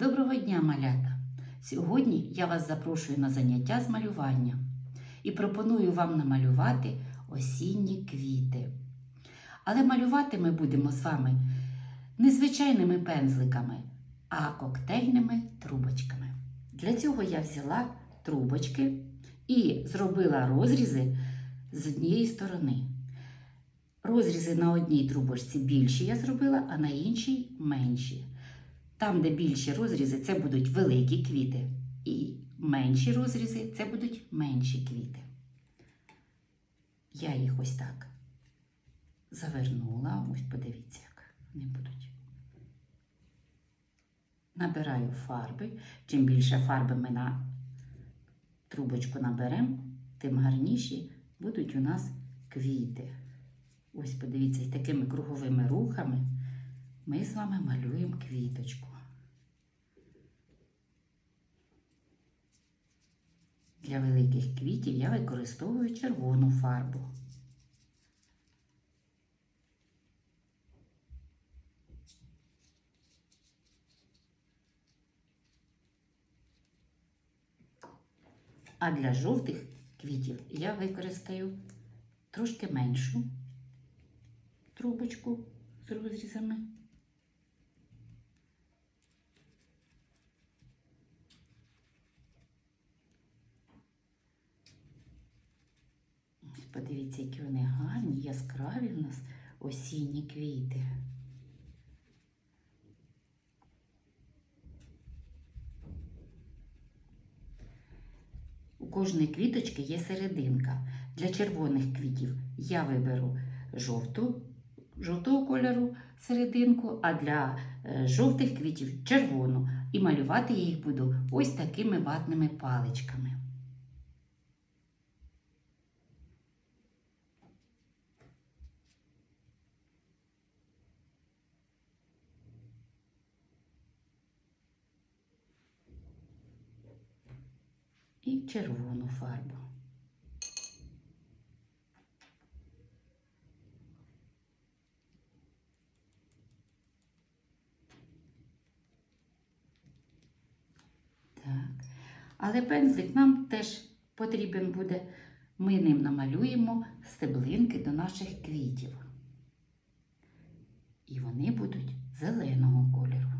Доброго дня, малята! Сьогодні я вас запрошую на заняття з малювання і пропоную вам намалювати осінні квіти. Але малювати ми будемо з вами не звичайними пензликами, а коктейльними трубочками. Для цього я взяла трубочки і зробила розрізи з однієї сторони. Розрізи на одній трубочці більші я зробила, а на іншій менші. Там, де більші розрізи, це будуть великі квіти, і менші розрізи це будуть менші квіти. Я їх ось так завернула, ось подивіться, як вони будуть. Набираю фарби. Чим більше фарби ми на трубочку наберемо, тим гарніші будуть у нас квіти. Ось подивіться, і такими круговими рухами ми з вами малюємо квіточку. Для великих квітів я використовую червону фарбу. А для жовтих квітів я використаю трошки меншу трубочку з розрізами. Ось Подивіться, які вони гарні, яскраві в нас осінні квіти. У кожної квіточки є серединка. Для червоних квітів я виберу жовту, жовтого кольору серединку, а для е, жовтих квітів червону. І малювати я їх буду ось такими ватними паличками. І червону фарбу. Так. Але пензлик нам теж потрібен буде. Ми ним намалюємо стеблинки до наших квітів. І вони будуть зеленого кольору.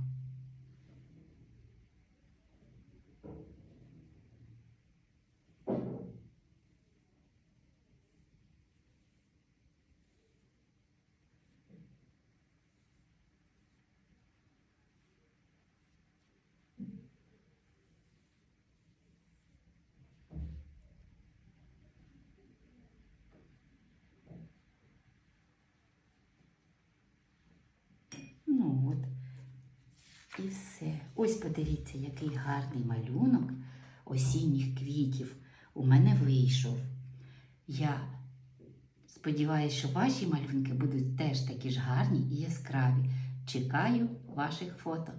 Ну от. І все. Ось подивіться, який гарний малюнок осінніх квітів у мене вийшов. Я сподіваюся, що ваші малюнки будуть теж такі ж гарні і яскраві. Чекаю ваших фото.